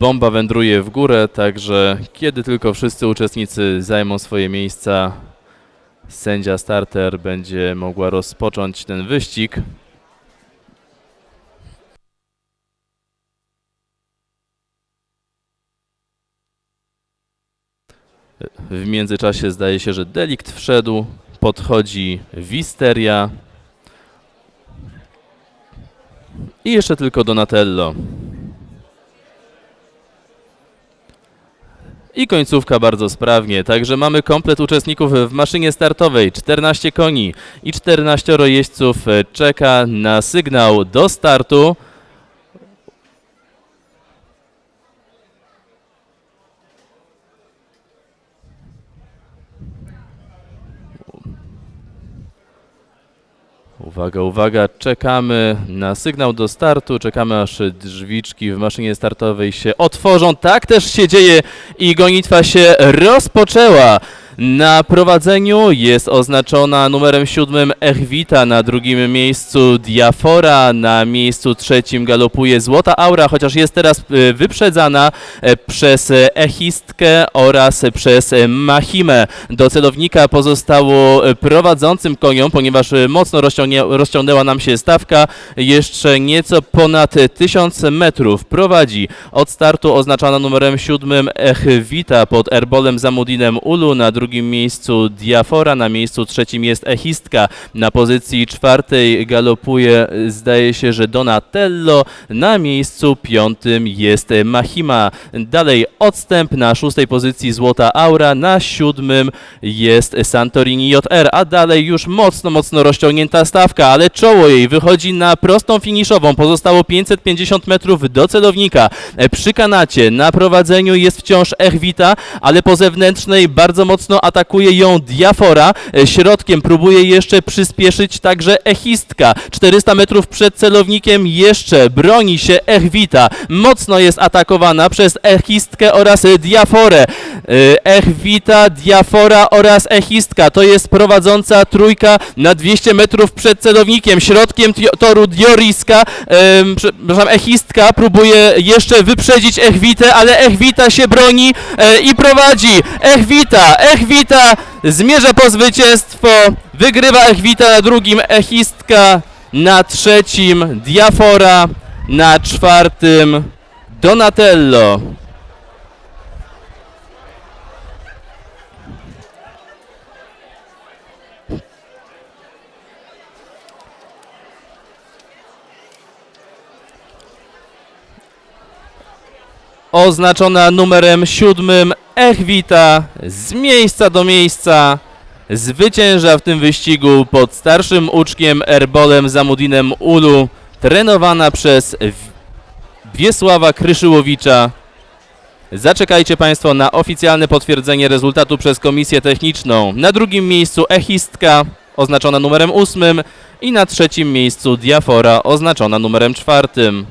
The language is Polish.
Bomba wędruje w górę, także kiedy tylko wszyscy uczestnicy zajmą swoje miejsca, sędzia starter będzie mogła rozpocząć ten wyścig. W międzyczasie zdaje się, że delikt wszedł, podchodzi Wisteria i jeszcze tylko Donatello. I końcówka bardzo sprawnie, także mamy komplet uczestników w maszynie startowej, 14 koni i 14 jeźdźców e, czeka na sygnał do startu. Uwaga, uwaga, czekamy na sygnał do startu, czekamy aż drzwiczki w maszynie startowej się otworzą. Tak też się dzieje i gonitwa się rozpoczęła. Na prowadzeniu jest oznaczona numerem siódmym Echwita, na drugim miejscu Diafora, na miejscu trzecim galopuje Złota Aura, chociaż jest teraz e, wyprzedzana e, przez Echistkę oraz przez Mahimę. Do celownika pozostało e, prowadzącym koniom, ponieważ mocno rozciągnęła nam się stawka. Jeszcze nieco ponad e, 1000 metrów prowadzi od startu oznaczona numerem siódmym Echwita pod Erbolem Zamudinem Ulu, na drugim miejscu Diafora, na miejscu trzecim jest Echistka, na pozycji czwartej galopuje, zdaje się, że Donatello, na miejscu piątym jest Mahima. Dalej odstęp na szóstej pozycji Złota Aura, na siódmym jest Santorini JR, a dalej już mocno, mocno rozciągnięta stawka, ale czoło jej wychodzi na prostą finiszową. Pozostało 550 metrów do celownika. Przy kanacie na prowadzeniu jest wciąż Echwita, ale po zewnętrznej bardzo mocno atakuje ją Diafora. E, Środkiem próbuje jeszcze przyspieszyć także Echistka. 400 metrów przed celownikiem jeszcze broni się Echwita. Mocno jest atakowana przez Echistkę oraz Diaforę. E, Echwita, Diafora oraz Echistka to jest prowadząca trójka na 200 metrów przed celownikiem. Środkiem toru Dioriska, przepraszam, Echistka próbuje jeszcze wyprzedzić Echwitę, ale Echwita się broni e, i prowadzi. Echwita, Echwita zmierza po zwycięstwo. Wygrywa Echwita na drugim, Echistka na trzecim, Diafora na czwartym, Donatello. Oznaczona numerem siódmym Echwita z miejsca do miejsca zwycięża w tym wyścigu pod starszym uczkiem Erbolem Zamudinem Ulu, trenowana przez Wiesława Kryszyłowicza. Zaczekajcie Państwo na oficjalne potwierdzenie rezultatu przez komisję techniczną. Na drugim miejscu Echistka, oznaczona numerem ósmym i na trzecim miejscu Diafora, oznaczona numerem czwartym.